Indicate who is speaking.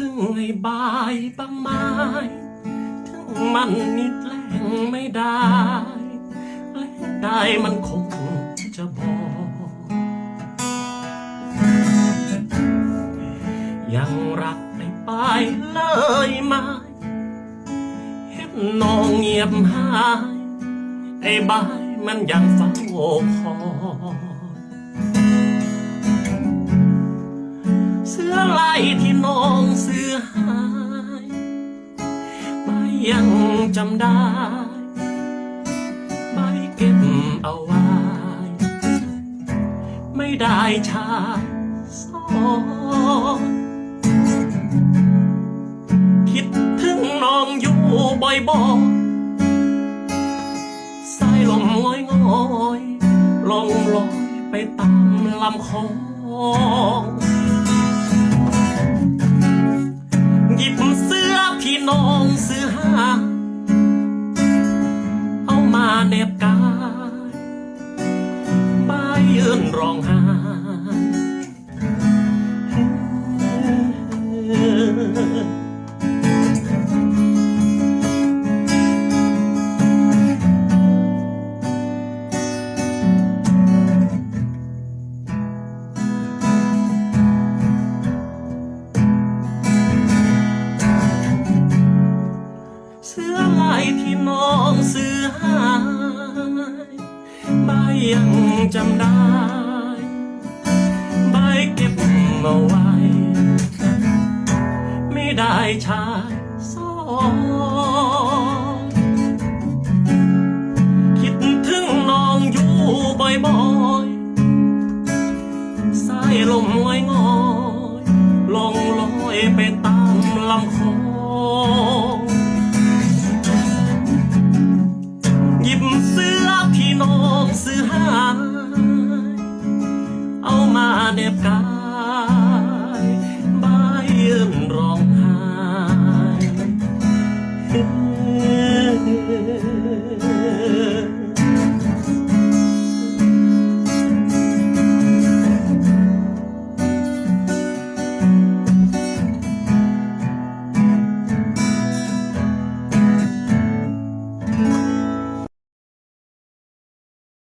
Speaker 1: ถึงไอ้บายปะไม้ถึงมันนิดแรงไม่ได้แรงได้มันคงจะบอกยังรักไอ้ปเลยไมาเห็นน้องเงียบหาย ไอ้บายมันยังเฝ้าคอย หายไม่ยังจำได้ไม่เก็บเอาไว้ ไม่ได้ชาสอนคิดถึงน้องอยู่บ่อยๆสายลมงอยงอยลองลอยไปตามลำคลองื้อหา เอามาเน็บกายบายยืนร้องไห้ เสื้อลายที่น้องเสื้อหายใบยังจำได้ ใบเก็บเอาไว้ ไม่ได้ชายสอง เ็บกายบายยืมร้องไห้